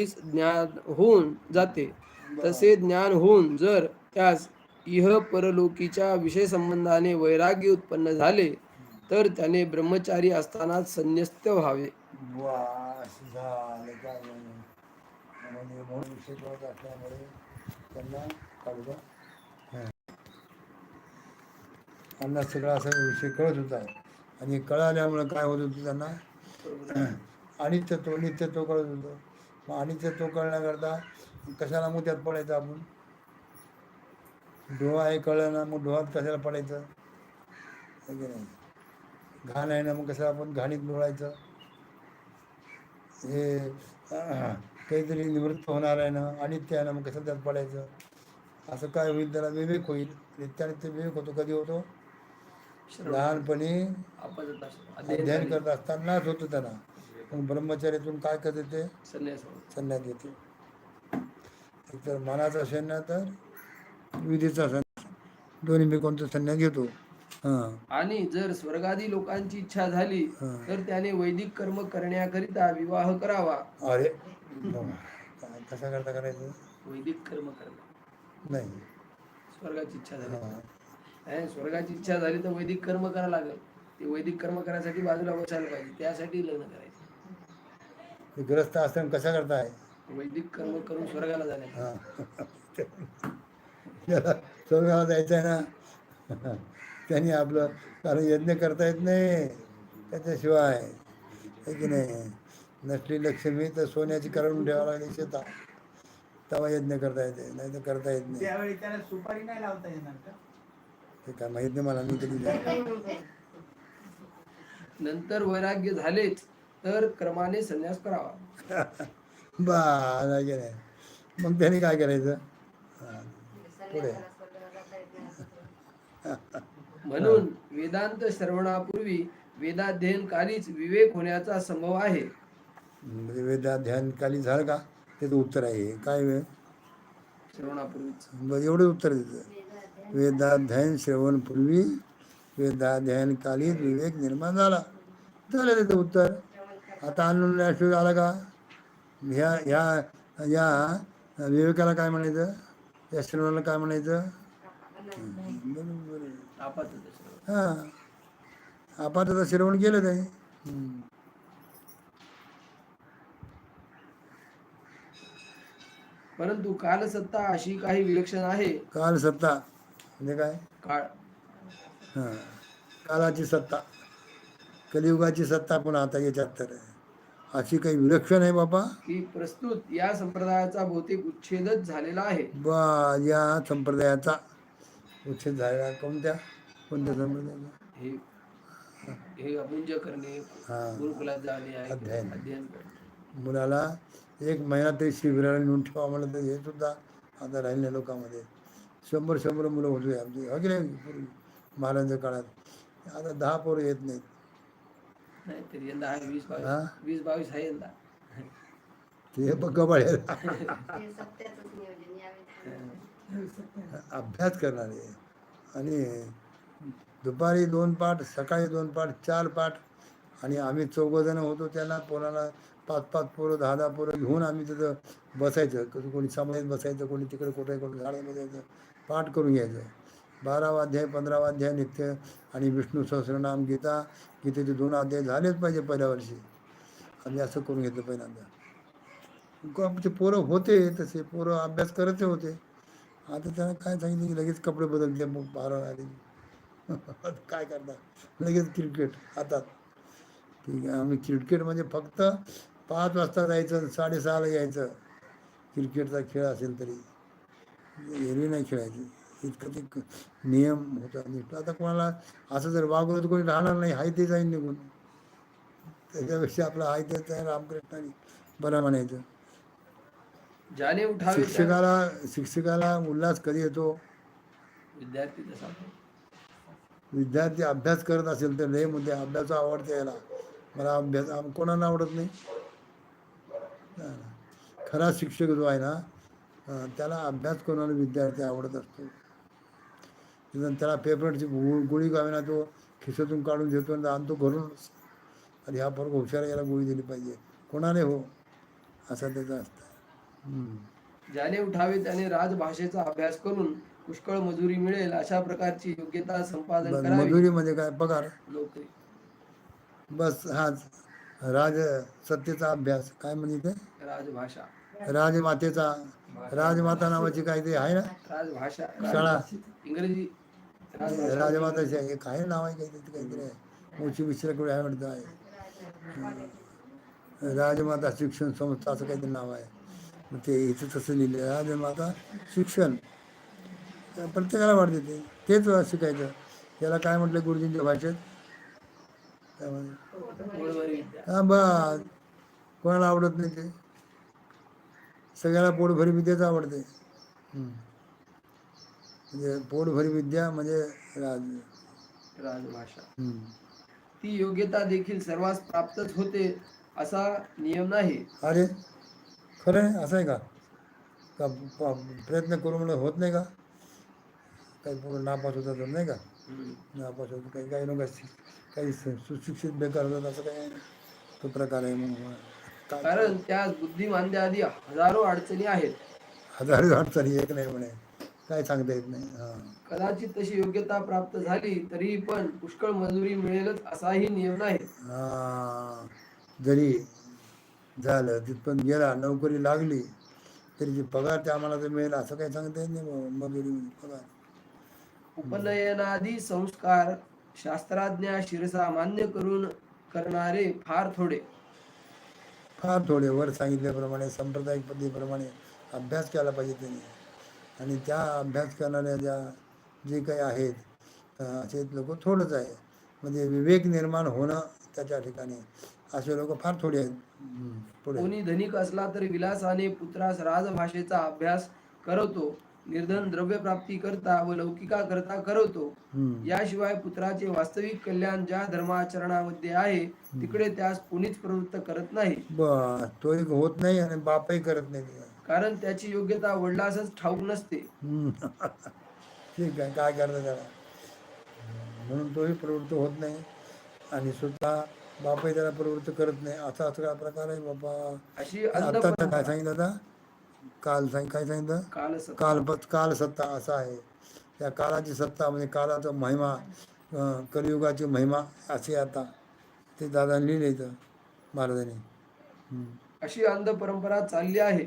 ज्ञान होऊन जाते. तसे ज्ञान होऊन जर त्यास इह परलोकीच्या विषय संबंधाने वैराग्य उत्पन्न झाले तर त्याने ब्रह्मचारी असताना संन्यस्त व्हावे. त्यांना काढू त्यांना सगळा असा विषय कळत होता. आणि कळाल्यामुळे काय होत होतं त्यांना? अनित्यत्व नित्यत्व कळत होतं. मग अनित्यत्व कळण्याकरता कशाला मग त्यात पडायचं आपण? डोळा हे कळलं ना मग डोळ्यात कशाला पडायचं? नाही? घाण आहे ना मग कशाला आपण घाणीत लोळायचं हे काहीतरी निवृत्त होणार आहे ना अनित्य आहे ना मग कसं त्यात पडायचं? असं काय होईल? त्याला विवेक होईल. नित्यानित्य विवेक होतो. कधी होतो? लहानपणी. अध्ययन करत असतानाच होतं त्याला. मग ब्रह्मचार्यातून काय करते ते संन्यास संन्यास घेते. एकतर मनाचा संन्यास तर विधीचा संन्यास. दोन्ही मी कोणता संन्यास घेतो? हां. आणि जर स्वर्गादी लोकांची इच्छा झाली. तर त्याने वैदिक कर्म करण्याकरिता विवाह करावा. अरे कसा करता करायचं? वैदिक कर्म करणं. नाही. स्वर्गाची इच्छा झाली. हां स्वर्गाची इच्छा झाली तर वैदिक कर्म करावं लागेल. ते वैदिक कर्म करायसाठी बाजूला बसायला पाहिजे. त्यासाठी लग्न करायचं. ग्रस्त असताना कशा करताय? वैदिक कर्म करून स्वर्गाला जाणे हां. त्याला स्वर्गाला जायचं आहे ना त्यांनी आपलं कारण यज्ञ करता येत नाही त्याच्याशिवाय. आहे की नाही? नसली लक्ष्मी तर सोन्याची करून ठेवावं लागली शेतात. तेव्हा यज्ञ करता येते नाही तर करता येत नाही. त्यावेळी त्याला सुपारी नाही लावता येणार का? ते काय माहीत नाही मला मी कधी. नंतर वैराग्य झालेच. तर क्रमाने संन्यास करावा. बा नाही की नाही मग त्यांनी काय करायचं. पुढे. म्हणून वेदांत श्रवणापूर्वी वेदाध्ययन कालीच विवेक होण्याचा संभव आहे. म्हणजे वेदा ध्यानकाली झालं का? त्याचं उत्तर आहे. काय वेळ श्रवणापूर्वीच. बरं एवढं उत्तर देतं वेदाध्ययन श्रवण पूर्वी वेदाध्ययनकाली विवेक निर्माण झाला. झालं त्याचं उत्तर. आता अनुन्यास आला का ह्या ह्या या विवेकाला काय म्हणायचं या श्रवणाला काय म्हणायचं बरोबर आहे. आपातच श्रवण. हां केलं ते. परंतु कालसत्ता अशी काही विलक्षण आहे काल सत्ता म्हणजे काय काळ हां कालाची सत्ता कलियुगाची सत्ता पण आता याच्यात तर आहे. अशी काही विलक्षण आहे बाबा की प्रस्तुत या संप्रदायाचा बहुतेक उच्छेदच झालेला आहे. बा या संप्रदायाचा उच्छेद झालेला कोणत्या? कोणत्या संप्रदायाचा? हे हे करणे हां. गुरुकुलात जाणे आहे. अध्ययन. अध्ययन करणे. मुलाला एक महिना तरी शिबिराला नेऊन ठेवा म्हणलं तर हे सुद्धा आता राहिल्या लोकांमध्ये. शंभर शंभर मुलं होते आमची. हो की नाही? पूर्वी महाराजांच्या काळात. आता दहा पोरं येत नाहीत. नाही तरी यंदा आहे वीस हा? बावीस वीस बावीस आहे यंदा. ते बघ पाहिजे हे सत्याचंच नियोजन यावेळी अभ्यास करणारे आणि दुपारी दोन पाठ सकाळी दोन पाठ चार पाठ आणि आम्ही चौघजणं होतो त्याला पोराला पाच पाच पोरं दहा दहा पोरं घेऊन आम्ही तिथं बसायचं. कधी कोणी समाजात बसायचं कोणी तिकडे कुठे कोणी झाडात बसायचं पाठ करून घ्यायचं. बारावा अध्याय पंधरावा अध्याय नित्य आणि विष्णू सहस्रनाम गीता गीतेचे दोन अध्याय झालेच पाहिजे पहिल्या वर्षी. आम्ही असं करून घेतलं पहिल्यांदा. आमचे पोरं होते तसे पोरं अभ्यास करतच होते. आता त्यांना काय सांगितलं की लगेच कपडे बदलते मग बारा आले. काय करतात लगेच क्रिकेट हातात. ठीक आहे आम्ही क्रिकेट म्हणजे फक्त पाच वाजता जायचं साडेसहाला यायचं. क्रिकेटचा खेळ असेल तरी. एरवी नाही खेळायची. इतकं नियम होता नीट. आता कोणाला असं जर वागवलं तर कोणी राहणार नाही हाय ते जाईन निघून. त्याच्यापेक्षा आपलं हाय तेच आहे रामकृष्णाने बरं म्हणायचं. उठावे शिक्षकाला शिक्षकाला उल्हास कधी येतो? विद्यार्थी विद्यार्थी अभ्यास करत असेल तर लय मुद्दे अभ्यास आवडते याला. मला अभ्यास कोणाला आवडत नाही. खरा शिक्षक जो आहे ना त्याला अभ्यास करणारा विद्यार्थी आवडत असतो. त्याला पेपरची गो- गोळी गावेना तो खिशातून काढून घेतो आणि आणतो घरूनच आणि ह्या फरक हुशार याला गोळी दिली पाहिजे. कोणाने हो? असा त्याचा असतं. ज्याने उठावे त्याने राजभाषेचा अभ्यास करून पुष्कळ मजुरी मिळेल अशा प्रकारची योग्यता संपादन मजुरी म्हणजे काय? पगार? नोकरी बस हाच. राज सत्तेचा अभ्यास. काय म्हणजे ते राजभाषा. राजमातेचा. राजमाता नावाची काय ते आहे ना? राजभाषा. शाळा. इंग्रजी. राजमाताचे आहे काय नाव आहे काहीतरी काहीतरी आहे. मोठी विश्रकडे आहे म्हणतो आहे. राजमाता शिक्षण संस्था असं काहीतरी नाव आहे. मग ते इथं तसं लिहिलं राजमाता शिक्षण. प्रत्येकाला वाटते ते. तेच शिकायचं. त्याला काय म्हटलं गुरुजींच्या भाषेत? त्यामध्ये हा बस. कोणाला आवडत नाही ते? सगळ्याला पोटभरी विद्याच आवडते. म्हणजे पोटभरी विद्या म्हणजे राज राजभाषा. ती योग्यता देखील सर्वांस प्राप्तच होते असा नियम नाही. अरे खरं आहे? असं आहे का? का प- प्रयत्न करून म्हणून होत नाही का? काही पोरं नापास होतात तर नाही का? नापास होतं काही काही लोक काही सु- सुशिक्षित बेकार होतात असं काही तो प्रकार आहे मग काय कारण त्यास बुद्धिमांद्या आदी हजारो अडचणी आहेत. हजार अडचणी एक नाही म्हणे. काय सांगता येत नाही हां. कदाचित तशी योग्यता प्राप्त झाली तरीही पण पुष्कळ मजुरी मिळेलच असाही नियम नाही. हा, जरी झालं तिथपर्यंत गेला नोकरी लागली तरी जी पगार ते आम्हाला तर मिळेल असं काही सांगता येत नाही मजुरी पगार. उपनयनादी संस्कार शास्त्रज्ञा शिरसा मान्य करून करणारे फार थोडे. फार थोडे वर सांगितल्याप्रमाणे सांप्रदायिक पद्धतीप्रमाणे अभ्यास केला पाहिजे त्यांनी. आणि त्या अभ्यास करणाऱ्या ज्या जे काही आहेत असे लोक थोडंच आहे. म्हणजे विवेक निर्माण होणं त्याच्या ठिकाणी असे लोक फार थोडे आहेत. कोणी धनिक असला तरी विलासाने पुत्रास राजभाषेचा अभ्यास करवतो निर्धन द्रव्य प्राप्ती करता व लौकिका करता करवतो. याशिवाय पुत्राचे वास्तविक कल्याण ज्या धर्माचरणामध्ये आहे तिकडे त्यास कोणीच प्रवृत्त करत नाही. तो एक होत नाही आणि बापही करत नाही. कारण त्याची योग्यता वडिलासच ठाऊक नसते. ठीक आहे काय करतं त्याला? म्हणून तोही प्रवृत्त होत नाही आणि स्वतः बापही त्याला प्रवृत्त करत नाही. असा सगळा प्रकार आहे बाबा अशी आता तर काय सांगितलं आता? काल सांग काय सांगितलं? काल काल काल सत्ता असा आहे. त्या कालाची सत्ता म्हणजे कालाचा महिमा कलियुगाची महिमा अशी आता. ते दादा लिहिले इथं महाराजांनी. अशी अंध परंपरा चालली आहे.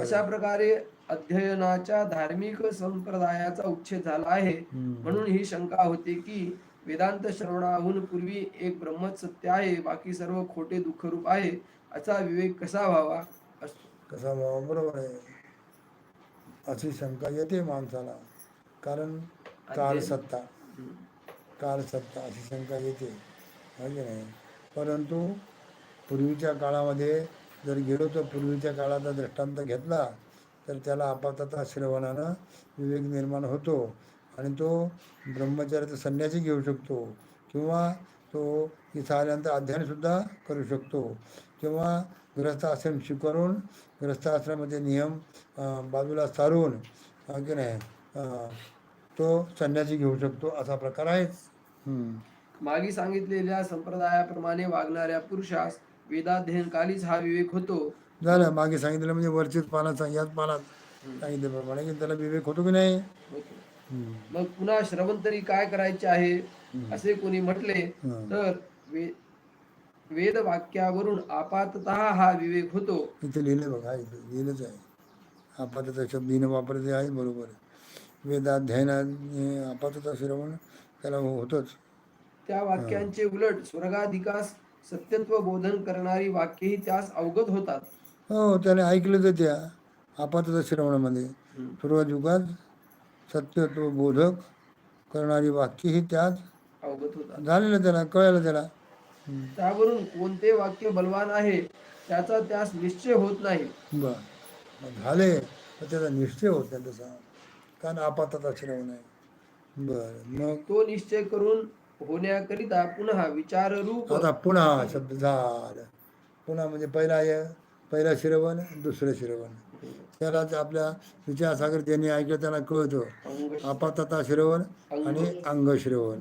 अशा प्रकारे अध्ययनाच्या धार्मिक संप्रदायाचा उच्छेद झाला आहे. म्हणून ही शंका होते की वेदांत श्रवणाहून पूर्वी एक ब्रह्मच सत्य आहे बाकी सर्व खोटे दुःखरूप आहे असा विवेक कसा व्हावा? असतो. कसा भावा बरोबर आहे. अशी शंका येते माणसाला. कारण काल सत्ता. काल सत्ता अशी शंका येते. की नाही? परंतु पूर्वीच्या काळामध्ये जर गेलो तर पूर्वीच्या काळाचा दृष्टांत घेतला तर त्याला आपातता श्रवणानं विवेक निर्माण होतो आणि तो ब्रह्मचार्याचा संन्यासी घेऊ शकतो किंवा तो इथं आल्यानंतर अध्ययनसुद्धा करू शकतो किंवा गृहस्थाश्रम स्वीकारून गृहस्थाश्रमाचे नियम बाजूला सारून है की नाही तो संन्यासी घेऊ शकतो असा प्रकार आहेच. मागे सांगितलेल्या संप्रदायाप्रमाणे वागणाऱ्या पुरुषास वेदाध्ययनकालीच हा विवेक होतो. झालं. मागे सांगितलं म्हणजे वरचीच पानात याच पानात सांगितल्याप्रमाणे की त्याला विवेक होतो की नाही. मग पुन्हा श्रवण तरी काय करायचे आहे? असे कोणी म्हटले. तर वे- वेद वाक्यावरून आपातत हा विवेक होतो. इथे लिहिलं बघा लिहिलंच आहे. आपातचा शब्द हिनं वापरते आहे बरोबर वेदाध्ययनाने आपातचा श्रवण त्याला होतंच. त्या वाक्यांचे उलट स्वर्गाधिकास सत्यत्व बोधन करणारी वाक्यही त्यास अवगत होतात. हो त्याने ऐकलं तर त्या आपातच्या श्रवणामध्ये. सुरुवात सत्यत्व बोधक करणारी वाक्य ही त्यात अवगत होतात. झालेलं त्याला कळलं त्याला. त्यावरून कोणते वाक्य बलवान आहे त्याचा त्यास निश्चय होत नाही. बर. झाले तर त्याचा निश्चय होत नाही तसा. कारण आपातचा श्रवण आहे. बर मग? तो निश्चय करून होण्याकरिता पुन्हा विचाररूप आता पुन्हा शब्द झालं. पुन्हा म्हणजे पहिला पहिला श्रवण दुसरं श्रवण. त्यालाच आपल्या विचारसागर ज्यांनी ऐकलं त्यांना कळतं. आपातता श्रवण आणि अंग श्रवण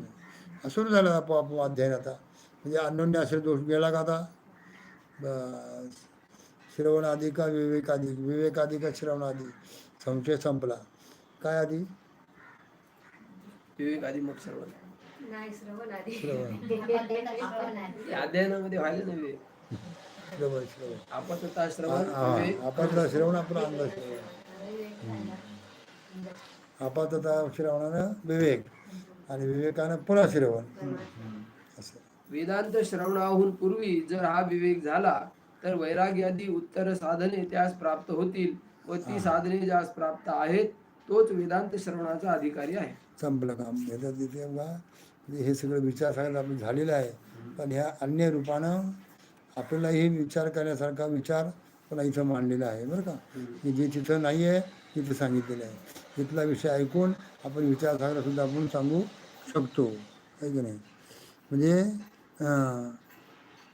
सुरू झालं आपोआप अध्ययन आता. म्हणजे अन्योन्य आश्रय दोष गेला का आता? श्रवण आधी का विवेक आधी विवेक आधी का श्रवण आधी संशय संपला. काय आधी? विवेक आधी मग श्रवण. नाही श्रवण आधी. श्रवण. श्रवण आधी. ते अध्ययनामध्ये व्हायला नाही विवेक श्रवण. श्रवण आपातता श्रवण विवेक आपातला श्रवण आपला अंदाज श्रवण. आपातता श्रवणानं विवेक आणि विवेकानं पुन्हा श्रवण. असं. वेदांत श्रवणाहून पूर्वी जर हा विवेक झाला तर वैराग्यादी उत्तर साधने त्यास प्राप्त होतील व ती साधने ज्यास प्राप्त आहेत तोच वेदांत श्रवणाचा अधिकारी आहे. संपलं काम. हे सगळं विचार सांगायला आपलं झालेलं आहे. पण ह्या अन्य रूपानं आपल्यालाही विचार करण्यासारखा विचार पुन्हा इथं मांडलेला आहे बरं का? की जे तिथं नाही आहे तिथं सांगितलेलं आहे. तिथला विषय ऐकून आपण विचार सांगायला सुद्धा आपण सांगू शकतो आहे की नाही? म्हणजे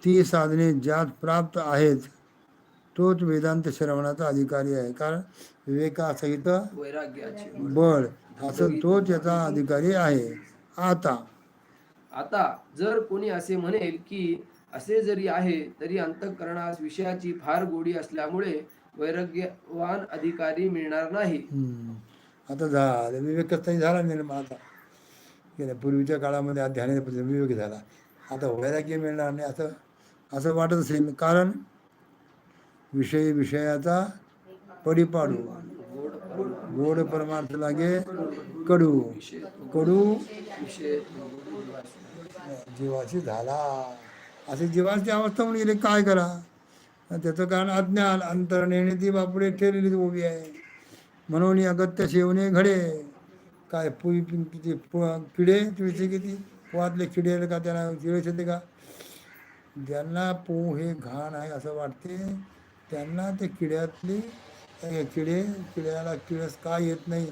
ती साधने ज्यात प्राप्त आहेत तोच वेदांत श्रवणाचा अधिकारी आहे. कारण विवेकासहित बळ असं तोच याचा अधिकारी आहे. आता आता जर कोणी असे म्हणेल की असे जरी आहे तरी अंतःकरणास विषयाची फार गोडी असल्यामुळे वैराग्यवान अधिकारी मिळणार नाही. आता झालं विवेक झाला निर्माण आता. गेल्या पूर्वीच्या काळामध्ये हा विवेक झाला. आता वैराग्य मिळणार नाही असं असं वाटत असेल. कारण विषय विषयाचा पडी पाडू गोड परमार्थ लागे कडू. कडू जीवाशी झाला. असे जीवाची अवस्था म्हणून गेली काय करा? त्याचं कारण अज्ञान अंतरणेने ती बापुडे ठेवलेली उभी आहे. म्हणून अगत्य शेवणे घडे. काय पुई किती पु- किडे? तुळशी किती? पोहातले किडे आले का त्यांना? चिळस येते का? ज्यांना पो हे घाण आहे असं वाटते त्यांना ते किड्यातली किडे किड्याला किळस का येत नाही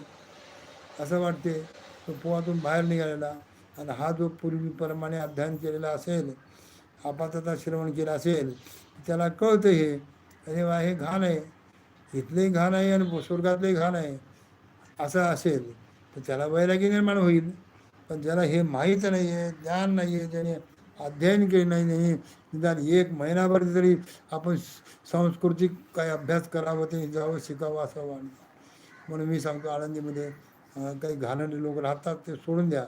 असं वाटते. तो पोहातून बाहेर निघालेला. आणि हा जो पूर्वीप्रमाणे अध्ययन केलेला असेल आपातता श्रवण केलं असेल त्याला कळतं हे. अरे वा हे घाण आहे. इथलंही घाण आहे आणि स्वर्गातलंही घाण आहे. असं असेल तर त्याला वैराग्य निर्माण होईल. पण ज्याला हे माहीत नाही आहे ज्ञान नाही आहे ज्याने अध्ययन केले नाही नाही निदान एक महिनाभर तरी आपण सांस्कृतिक काय अभ्यास करावं ते जावं शिकावं असावं आणि म्हणून मी सांगतो आळंदीमध्ये काही घाणेरडे लोक राहतात ते सोडून द्या.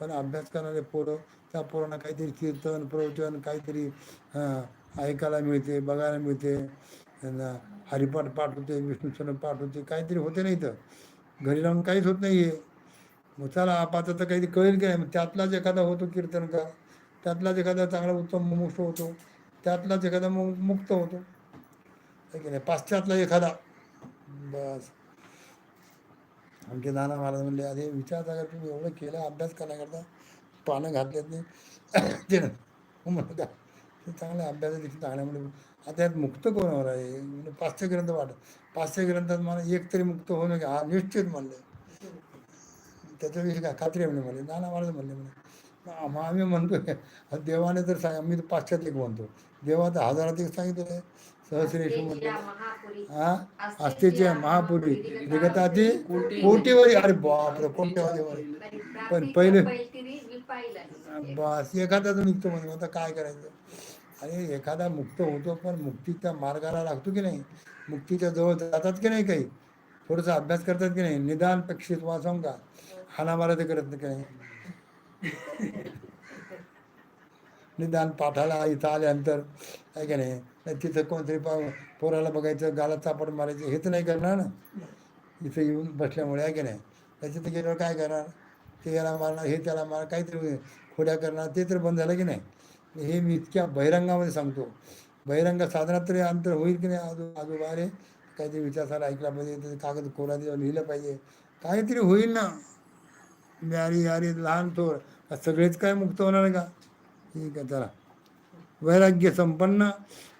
पण अभ्यास करणारे पोरं त्या पोरांना काहीतरी कीर्तन प्रवचन काहीतरी ऐकायला मिळते बघायला मिळते. हरिपाठ पाठ होते विष्णूचरण पाठ होते काहीतरी होते नाही तर घरी राहून काहीच होत नाही आहे मग चला आपात तर काहीतरी कळेल की नाही मग त्यातलाच एखादा होतो कीर्तनकार त्यातलाच एखादा चांगला उत्तम मुमुक्ष होतो त्यातलाच एखादा मु मुक्त होतो. की नाही? पाश्चातला एखादा. बस. आमचे नाना महाराज म्हणले अरे विचार अगर तुम्ही एवढं केलं अभ्यास करण्याकरता पानं घातलेत नाही. ते ना का ते चांगल्या अभ्यास देखील चांगल्यामध्ये आता यात मुक्त कोणावर आहे? म्हणजे पाचशे ग्रंथ वाटत पाचशे ग्रंथात मला एक तरी मुक्त होणं का हा निश्चित म्हणले. त्याच्याविषयी काय खात्री आहे म्हणे म्हणले नाना महाराज म्हणले म्हणे आम्ही म्हणतो देवाने तर सांग मी तर पाश्चात एक म्हणतो. देवाचं हजारात एक सांगितलं आहे. सहस्रेश म्हणतो. हा? अस्तेच्या महापुरी. जगताची कोटीवरी. अरे बापरे कोट्यवधी पण पहिले बस एखादा तो निघतो म्हणजे आता काय करायचं? आणि एखादा मुक्त होतो पण मुक्तीच्या मार्गाला लागतो की नाही? मुक्तीच्या जवळ जातात की नाही काही? थोडासा अभ्यास करतात की नाही? निदान पेक्षित वाचून का? हाणामारा ते करत नाही की नाही? निदान पाठाला इथं आल्यानंतर आहे की नाही नाही तिथं कोणतरी पा पोराला बघायचं गाला चापड मारायचं हे तर नाही करणार ना. इथं येऊन बसल्यामुळे आहे की नाही. त्याच्यात गेल्यावर काय करणार? ते याला मारणार हे त्याला मारणार काहीतरी खोड्या करणार ते तर बंद झालं की नाही. हे मी इतक्या बहिरंगामध्ये सांगतो. बहिरंग साधनात तरी अंतर होईल की नाही आजू आजोबारे काहीतरी विचारसाला ऐकला पाहिजे त्याचं कागद कोरा लिहिलं पाहिजे. काहीतरी होईल ना. म्हणजे म्यारी यारी लहान थोर. सगळेच काय मुक्त होणार आहे का? ठीक आहे चला. वैराग्य संपन्न.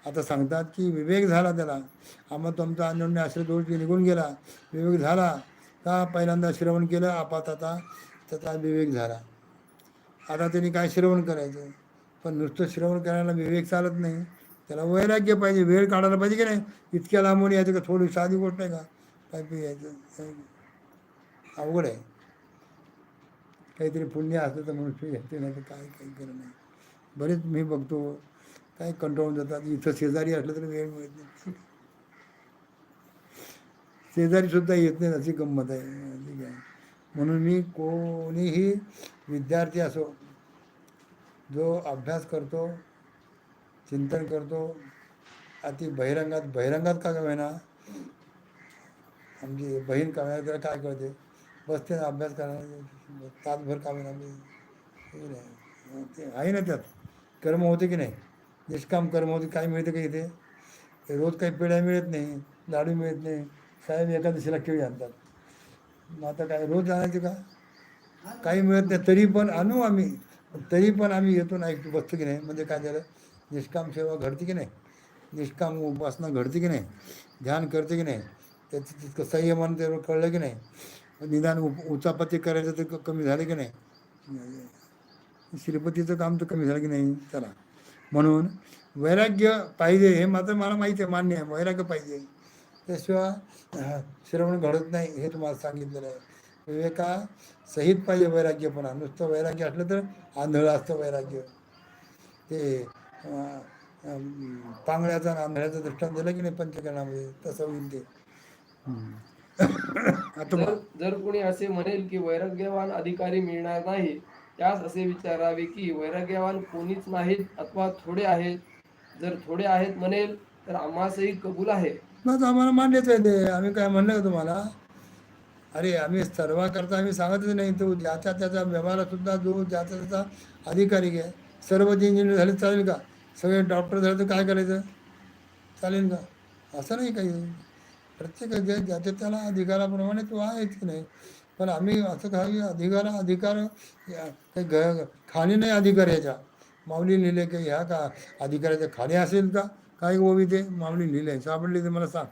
आता सांगतात की विवेक झाला त्याला. आम्हा तुमचा अन्योन्य आश्रय दोष निघून गेला. विवेक झाला का? पहिल्यांदा श्रवण केलं आपात आता त्याचा विवेक झाला. आता त्यांनी काय श्रवण करायचं? पण नुसतं श्रवण करायला विवेक चालत नाही. त्याला वैराग्य पाहिजे. वेळ काढायला पाहिजे की नाही? इतक्या लांबून यायचं का? थोडी साधी गोष्ट आहे का? काय पियायचं? अवघड आहे. काहीतरी पुण्य असलं तर मनुष्य येते नाही तर काय काही करत नाही. बरेच मी बघतो काय कंटाळून जातात. इथं शेजारी असलं तरी वेळ मिळत नाही. शेजारीसुद्धा येत नाही अशी गंमत आहे. ठीक आहे. म्हणून मी कोणीही विद्यार्थी असो जो अभ्यास करतो चिंतन करतो अति बहिरंगात बहिरंगात का होईना आमची बहीण का होईना त्याला काय कळते? बसते ना अभ्यास करायला तासभर कामे नाही. ते आहे ना त्यात. कर्म होते की नाही? निष्काम कर्म होते काय मिळते का इथे? ते रोज काही पेढ्या मिळत नाही लाडू मिळत नाही. साहेब एकादशीला केळी आणतात. मग आता काय रोज आणायचे का? काही मिळत नाही तरी पण आणू आम्ही. तरी पण आम्ही येतो ना ऐकतो बसतो की नाही? म्हणजे काय झालं? निष्काम सेवा घडते की नाही? निष्काम उपासना घडते की नाही? ध्यान करते की नाही? त्याचं तितकं संयमान ते कळलं की नाही? निदान उचापती करायचं तर क- कमी झालं की नाही? श्रीपतीचं काम तर कमी झालं की नाही? चला. म्हणून वैराग्य पाहिजे हे मात्र मला माहिती आहे मान्य आहे. वैराग्य पाहिजे. त्याशिवाय श्रवण घडत नाही हे तुम्हाला सांगितलेलं आहे. विवेका सहित पाहिजे वैराग्यपणा नुसतं वैराग्य असलं तर आंधळं असतं वैराग्य. ते पांगळ्याचा आणि आंधळ्याचं दृष्टांत दिलं की नाही पंचकरणामध्ये? तसं होईल ते. जर जर कोणी असे म्हणेल की वैराग्यवान अधिकारी मिळणार नाही त्यास असे विचारावे की वैराग्यवान कोणीच नाहीत अथवा थोडे आहेत. जर थोडे आहेत म्हणेल तर आम्हासही कबूल आहे. आम्हाला मान्यच आहे ते. आम्ही काय म्हणलं का तुम्हाला? अरे आम्ही सर्वाकरता आम्ही सांगतच नाही. तो ज्याच्या त्याच्या व्यवहारात सुद्धा जो ज्याचा त्याचा अधिकारी आहे सर्व इंजिनियर झाले चालेल का? सगळे डॉक्टर झाले तर काय करायचं? चालेल का? असं नाही काही. प्रत्येक जे ज्याच्या त्याला अधिकाराप्रमाणे तो आहेच की नाही. पण आम्ही असं काही अधिकार अधिकार या- काही ग खाणी नाही अधिकार याच्या. माऊली लिहिले की ह्या का अधिकाराच्या खाणी असेल का? काय ओवी ते माऊली लिहिले. सापडली ते मला सांग.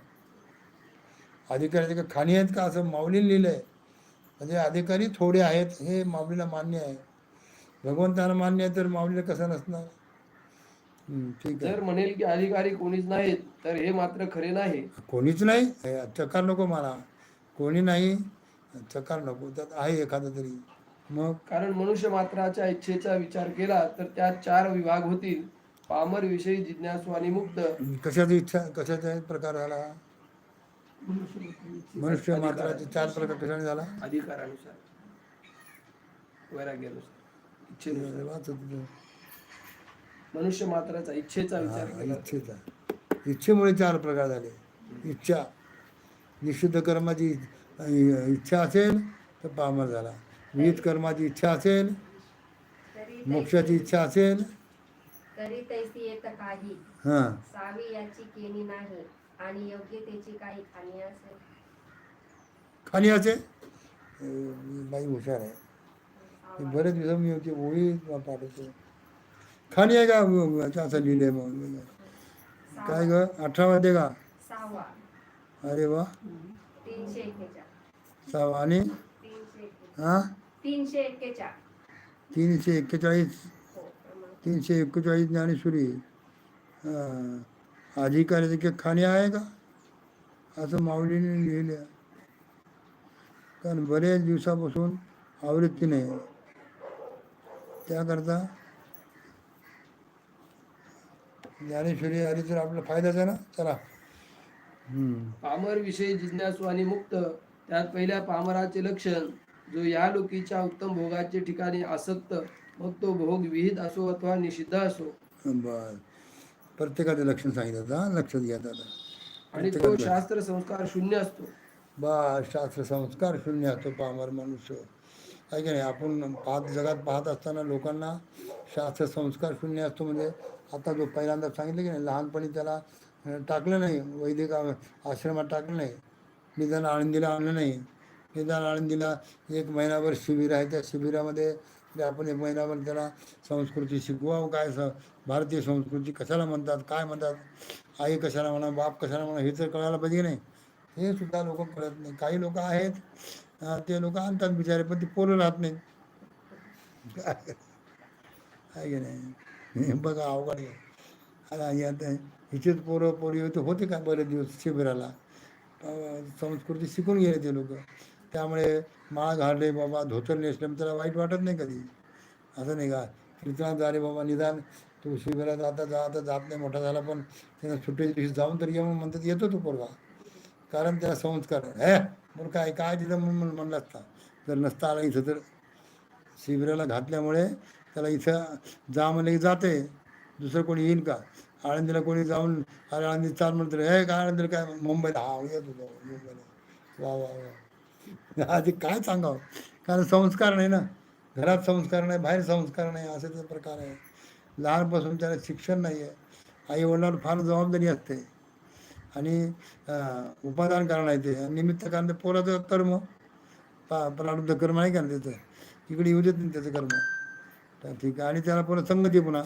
अधिकाऱ्याचे का खाणी आहेत का? असं माऊलीने लिहिलं. आहे म्हणजे अधिकारी थोडे आहेत हे माऊलीला मान्य आहे. भगवंताला मान्य आहे तर माऊलीला कसं नसणार? जर म्हणेल की अधिकारी कोणीच नाहीत तर हे मात्र खरे नाही. कोणीच नाही? चकार नको मला. कोणी नाही चकार नको. त्यात आहे एखादं तरी. मग? कारण मनुष्य मात्राच्या इच्छेचा विचार केला तर त्यात चार विभाग होतील. पामर विषयी जिज्ञासू आणि मुक्त. कशाची इच्छा कशाचा प्रकार झाला? मनुष्य मात्राचे चार प्रकार कशाने झाला? अधिकारानुसार. वैराग्यानुसार. इच्छेनुसार. वाचत. मनुष्य मात्राचा इच्छेचा विचार हा, केला. इच्छेचा. इच्छेमुळे चार प्रकार झाले. इच्छा निषिद्ध कर्माची इच्छा असेल तर पामर झाला. विहित कर्माची इच्छा असेल तरी मोक्षाची इच्छा असेल तरी तैसी येत काही हां. सावी याची केली नाही आणि योग्यतेची काही खाणी असेल. खाली असेल? अं, बाई हुशार आहे. बरेच दिवस मी होती ओळी पाठवतो. खाली आहे का असं लिहिलंय मग काय ग अठरा मध्ये का सहावा अरे वा तीनशे एक्केचाळ सहा आणि हां तीनशे एक्केचाळ तीनशे एक्केचाळीस. तीनशे एकेचाळीस ज्ञानेश्वरी अं, अधिकाऱ्याचे की खाणी आहे का असं माऊलीने लिहिलं कारण बरेच दिवसापासून आवृत्ती नाही त्याकरता ज्ञानेश्वरी आली तर आपला फायदाच आहे ना? चला. हम्म. पामर विषयी जिज्ञासू आणि मुक्त त्यात पहिल्या पामराचे लक्षण जो या लोकीच्या उत्तम भोगाचे ठिकाणी आसक्त मग तो भोग विहित असो अथवा निषिद्ध असो. बर. प्रत्येकाचं लक्षण सांगितलं लक्षात घ्या आणि तो शास्त्र संस्कार शून्य असतो. बा शास्त्र संस्कार शून्य असतो पामर मनुष्य. आहे की नाही? आपण पाहत जगात पाहत असताना लोकांना शास्त्र संस्कार शून्य असतो म्हणजे आता जो पहिल्यांदा सांगितलं की नाही लहानपणी त्याला टाकलं नाही वैदिक आश्रमात टाकलं नाही. निदान आळंदीला आणलं नाही. निदान आळंदीला एक महिनाभर शिबिर आहे. त्या शिबिरामध्ये आपण एक महिनाभर त्याला संस्कृती शिकवावं काय स भारतीय संस्कृती कशाला म्हणतात काय म्हणतात आई कशाला म्हणा बाप कशाला म्हणा हे तर कळायला पाहिजे नाही? हे सुद्धा लोक कळत नाही. काही लोक आहेत ते लोक आणतात बिचारे पण ते पोरं राहत नाहीत. काय आहे की नाही? बघा अवघड आहे. आता आता हिचेच पोरं पोरी होते होते का बरेच दिवस शिबिराला? संस्कृती शिकून गेले ते लोक. त्यामुळे माळ घालले बाबा धोतर नेसले मग त्याला वाईट वाटत नाही कधी? असं नाही का? कीर्तनात झाले बाबा निदान तू शिबिरात जाता जाता जात नाही मोठा झाला पण त्यांना सुट्टीच्या दिवशी जाऊन तरी येऊन म्हणतात येतो तो पोरगा. कारण त्याला संस्कार हे! बरं काय काय दिलं म्हणून म्हणलं असता जर नसता आला इथं तर. शिबिराला घातल्यामुळे त्याला इथं जा म्हणलं की जाते. दुसरं कोणी येईल का? आळंदीला कोणी जाऊन अरे आळंदी चाल म्हणतं हे काय आळंदीला काय मुंबईला हा येत होतो मुंबईला वा वा वा. आधी काय सांगावं? कारण संस्कार नाही ना. घरात संस्कार नाही बाहेर संस्कार नाही असे ते प्रकार आहे. लहानपासून त्याला शिक्षण नाही आहे आई वडिलांवर फार जबाबदारी असते. आणि उपादान कारण आहे ते. निमित्त कारण ते पोराचं कर्म. पा प्रारब्ध कर्म आहे का ना त्याचं? इकडे येऊ देत नाही त्याचं कर्म. तर ठीक आहे. आणि त्याला पुन्हा संगती पुन्हा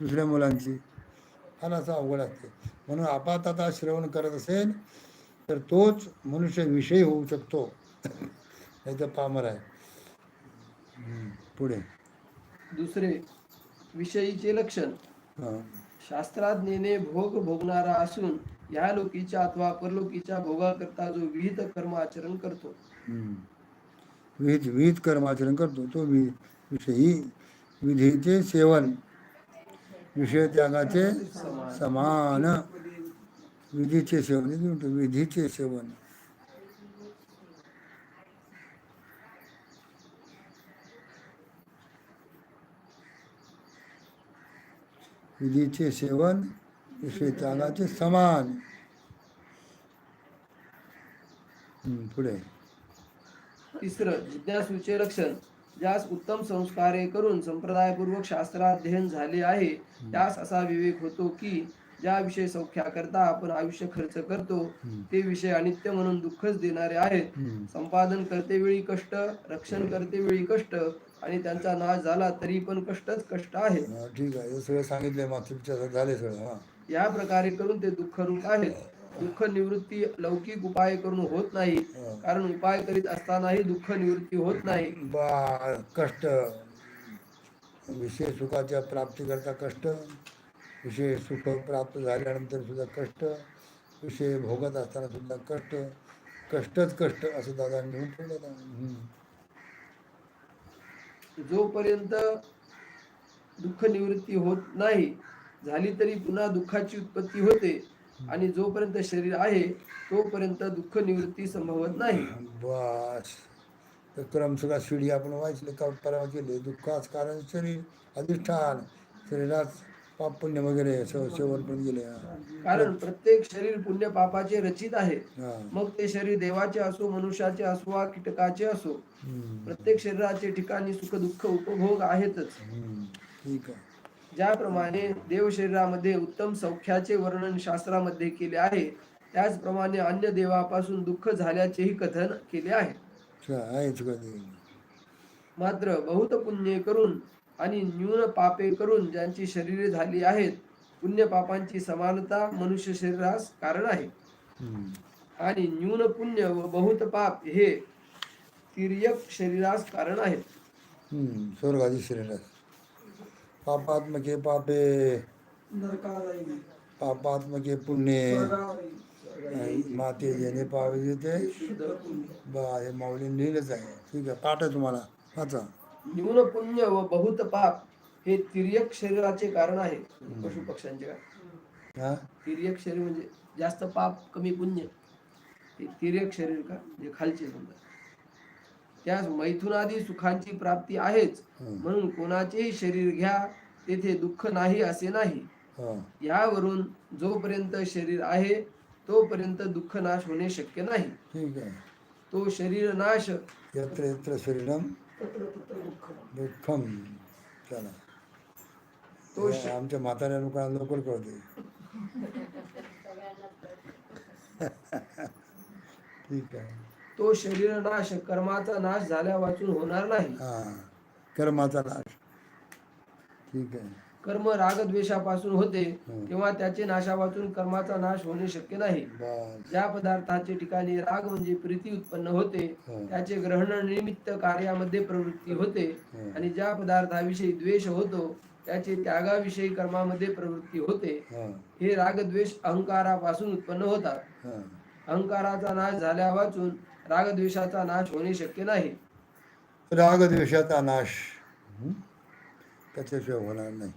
दुसऱ्या मुलांची. फार असं अवघड असते म्हणून आपात आता श्रवण करत असेल तर तोच मनुष्य विषय होऊ शकतो. याचं पामर आहे. पुढे. दुसरे विषयीचे लक्षण. शास्त्राज्ञेने भोग भोगणारा असून या लोकीच्या अथवा परलोकीच्या भोगाकरता जो विहित कर्म आचरण करतो. विहित विहित कर्म कर्माचरण करतो तो विषयी विधीचे सेवन विषय त्यागाचे समान. विधीचे सेवन विधीचे सेवन. विधीचे सेवन विषय त्यागाचे समान पुढे. तिसरं जिज्ञासूचे लक्षण ज्यास उत्तम संस्कारे करून संप्रदायपूर्वक शास्त्राध्ययन झाले आहे त्यास असा विवेक होतो की ज्या विषय सौख्याकरता आपण आयुष्य खर्च करतो ते विषय अनित्य म्हणून दुःखच देणारे आहेत. संपादन करते वेळी कष्ट रक्षण करते वेळी कष्ट आणि त्यांचा नाश झाला तरी पण कष्टच कष्ट आहे. ठीक आहे. सगळं सांगितलंय मागच्या झाले सगळं या प्रकारे करून ते दुःखरूप आहेत दुःख निवृत्ती लौकिक उपाय करून होत नाही. कारण उपाय करीत असतानाही दुःख निवृत्ती होत नाही. बा कष्ट. विषय सुखाच्या प्राप्तीकरता कष्ट. विषय सुख प्राप्त झाल्यानंतर सुद्धा कष्ट. विषय भोगत असताना सुद्धा कष्ट. कष्टच कष्ट असं दादा ठेवलं. जोपर्यंत दुःख निवृत्ती होत नाही झाली तरी पुन्हा दुःखाची उत्पत्ती होते आणि जोपर्यंत शरीर आहे तोपर्यंत दुःख निवृत्ती संभवत नाही बस तर क्रम सगळा शिडी आपण वाचले का परवा केले दुःखाच कारण शरीर अधिष्ठान शरीरात पाप पुण्य वगैरे शेवटपर्यंत गेले. कारण प्रत्येक शरीर पुण्य पापाचे रचित आहे. मग ते शरीर देवाचे असो मनुष्याचे असो वा कीटकाचे असो. प्रत्येक शरीराचे ठिकाणी सुख दुःख उपभोग आहेतच. ठीक आहे ज्याप्रमाणे देव शरीरामध्ये उत्तम सौख्याचे वर्णन शास्त्रामध्ये केले आहे त्याचप्रमाणे अन्य देवापासून दुःख झाल्याचेही कथन केले आहे मात्र बहुत पुण्य करून आणि न्यून पापे करून ज्यांची शरीरे झाली आहेत पुण्य पापांची समानता मनुष्य शरीरास कारण आहे. आणि न्यून पुण्य व बहुत पाप हे तिर्यक शरीरास कारण आहेत हम्म. स्वर्गादी शरीरात पापात्मके पापे. पापात्मके पुण्ये. माते जेणे पावे ते बा हे माऊली लिहिलंच आहे. ठीक आहे पाठ आहे तुम्हाला. वाचा न्यून पुण्य व बहुत पाप हे तिर्यक शरीराचे कारण आहे. पशु पक्ष्यांचे का हा? तिर्यक शरीर म्हणजे जास्त पाप कमी पुण्य. हे तिर्यक शरीर का? म्हणजे खालचे समजा त्यास मैथुनादी सुखांची प्राप्ती आहेच. म्हणून कोणाचेही शरीर घ्या तेथे दुःख नाही असे नाही. हा. यावरून जोपर्यंत शरीर आहे तोपर्यंत दुःख नाश होणे शक्य नाही. ठीक आहे. तो शरीर नाश यत्र यत्र शरीरम दुःखम चला. तो आमच्या म्हाताऱ्या लोकांना लवकर कळते. ठीक आहे. तो शरीर नाश कर्माचा नाश झाल्या वाचून होणार नाही. हा कर्माचा नाश. ठीक आहे. कर्म रागद्वेषापासून होते हं. तेव्हा त्याचे नाशा वाचून कर्माचा नाश होणे शक्य नाही. ज्या पदार्थाचे ठिकाणी राग म्हणजे प्रीती उत्पन्न होते हं. त्याचे ग्रहण निमित्त कार्यामध्ये प्रवृत्ती होते हं. आणि ज्या पदार्थाविषयी द्वेष होतो त्याचे त्यागाविषयी कर्मामध्ये प्रवृत्ती होते हा. रागद्वेष अहंकारापासून उत्पन्न होतात. अहंकाराचा नाश झाल्या वाचून रागद्वेषाचा नाश होणे शक्य नाही. रागद्वेषाचा नाश. हं? त्याच्याशिवाय होणार नाही.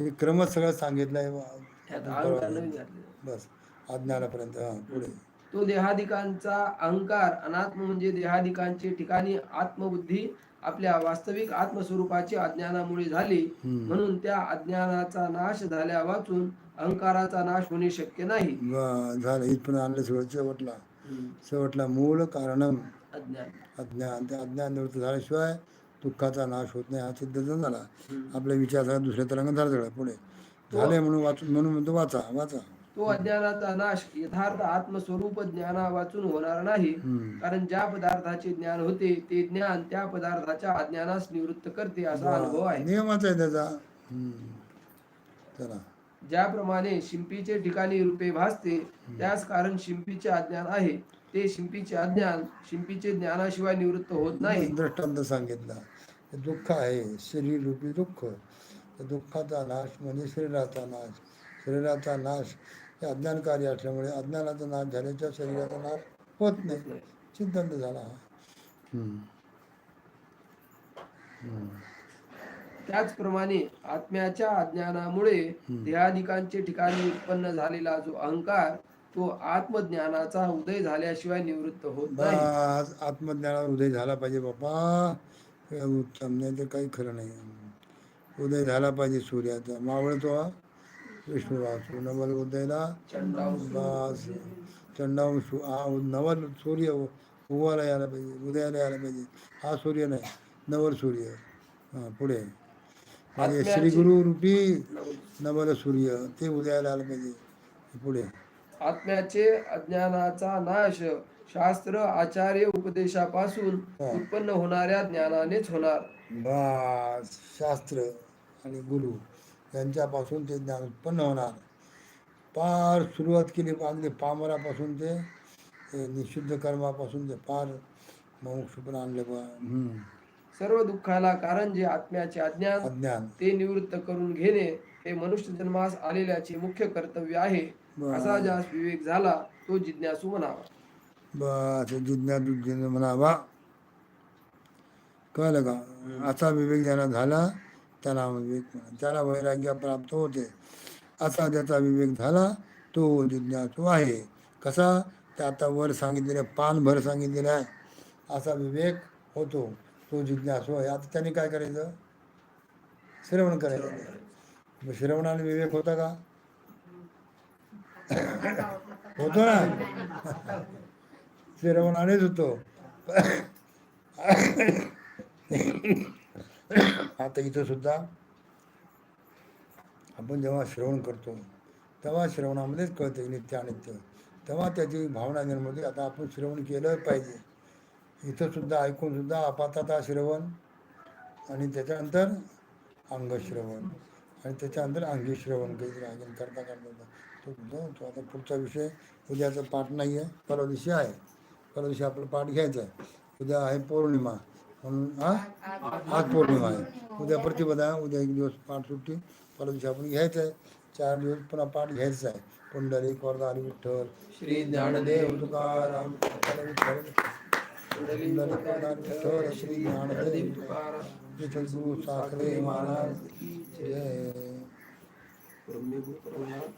हे क्रमच सगळं सांगितलं त्यात आहे अहंकार नवीन घातलेला. बस अज्ञानापर्यंत हां पुढे. तो देहादिकांचा अहंकार अनात्म म्हणजे देहादिकांचे ठिकाणी आत्मबुद्धी आपल्या वास्तविक आत्मस्वरूपाची अज्ञानामुळे झाली. हम्म. म्हणून त्या अज्ञानाचा नाश झाल्या वाचून अहंकाराचा नाश होणे शक्य नाही. ब- झालं. इथपर्यंत आणलं सगळं शेवटला. शेवटला मूळ कारणम अज्ञान. त्या अज्ञान निवृत्त झाल्याशिवाय दुःखाचा नाश होत नाही हा सिद्ध झाला. आपल्या विचाराचा दुसऱ्या तरंग झाला पुढे. झाले म्हणून वाचून म्हणून म्हणतो वाचा वाचा. तो अज्ञानाचा नाश यथार्थ आत्मस्वरूप ज्ञाना वाचून होणार नाही. कारण ज्या पदार्थाचे ज्ञान होते ते ज्ञान त्या पदार्थाच्या अज्ञानास निवृत्त करते असा अनुभव आहे. नियमाचा आहे त्याचा. चला. ज्याप्रमाणे शिंपीचे ठिकाणी रूपे भासते त्यास कारण शिंपीचे अज्ञान आहे. ते शिंपीचे अज्ञान शिंपीचे ज्ञानाशिवाय निवृत्त होत नाही. दृष्टांत सांगितला. दुःख आहे. शरीर रूपी दुःख. दुःखाचा नाश म्हणजे शरीराचा नाश. शरीराचा नाश हे अज्ञानकारी असल्यामुळे अज्ञानाचा नाश झाल्याच्या शरीराचा नाश होत नाही. सिद्धांत झाला हा. त्याचप्रमाणे आत्म्याच्या अज्ञानामुळे देहादिकांचे ठिकाणी उत्पन्न झालेला जो अहंकार तो आत्मज्ञानाचा उदय झाल्याशिवाय निवृत्त होत नाही. आत्मज्ञानावर उदय झाला पाहिजे बापा हे उत्तम नाही तर काही खरं नाही. उदय झाला पाहिजे सूर्याचा. मावळतो विष्णू वाचू नवल उदयला. बस. हा नवल सूर्य उगवायला यायला पाहिजे उदयाला यायला पाहिजे. हा सूर्य नाही नवल सूर्य. हां पुढे. म्हणजे श्री गुरु रूपी नवल सूर्य ते उदयाला आलं पाहिजे पुढे. आत्म्याचे अज्ञानाचा नाश शास्त्र आचार्य उपदेशापासून. उत्पन्न होणाऱ्या ज्ञानानेच होणार. बस शास्त्र आणि गुरु यांच्यापासून ते ज्ञान उत्पन्न होणार. पार सुरुवात केली अगदी पामरापासून ते ते निषिद्ध कर्मापासून ते पार मोक्षपण आणले बा. सर्व दुःखाला कारण जे आत्म्याचे अज्ञान अज्ञान. ते निवृत्त करून घेणे हे मनुष्य जन्मास आलेल्याचे मुख्य कर्तव्य आहे. असा ज्यास विवेक झाला तो जिज्ञासू म्हणावा. बस जिज्ञासू म्हणावा. कळलं का? असा विवेक ज्याला झाला त्याला विवेक त्याला वैराग्य प्राप्त होते. असा ज्याचा विवेक झाला तो जिज्ञासू आहे. कसा? ते आता वर सांगितलेलं पानभर सांगितलेलं आहे. असा विवेक होतो. तो जिज्ञासू आहे. आता त्याने काय करायचं? श्रवण करायचं. मग श्रवणाने विवेक होता का? होतो ना. श्रवणानेच होतो. आता इथं सुद्धा आपण जेव्हा श्रवण करतो तेव्हा श्रवणामध्येच कळतं नित्य अनित्य तेव्हा त्याची भावना निर्माण होते. आता आपण श्रवण केलं पाहिजे. इथंसुद्धा ऐकूनसुद्धा आपाताता श्रवण आणि त्याच्यानंतर अंगश्रवण आणि त्याच्यानंतर अंगी श्रवण काहीतरी आहे करता करता तो सुद्धा तो आता पुढचा विषय उद्याचा पाठ नाही आहे परवा दिवशी आहे. परवा दिवशी आपलं पाठ घ्यायचा आहे. उद्या आहे पौर्णिमा. म्हणून हा? आज पौर्णिमा आहे. उद्या प्रतिपदा आहे उद्या एक दिवस पाठ सुट्टी परवा दिवशी आपण घ्यायचं आहे. चार दिवस पुन्हा पाठ घ्यायचा आहे. पुंडरी कोरदारी विठ्ठल श्री ज्ञानदेव तुकाराम विठ्ठल श्री ज्ञानदेव विठ्ठल गुरु साखरे महाराज जय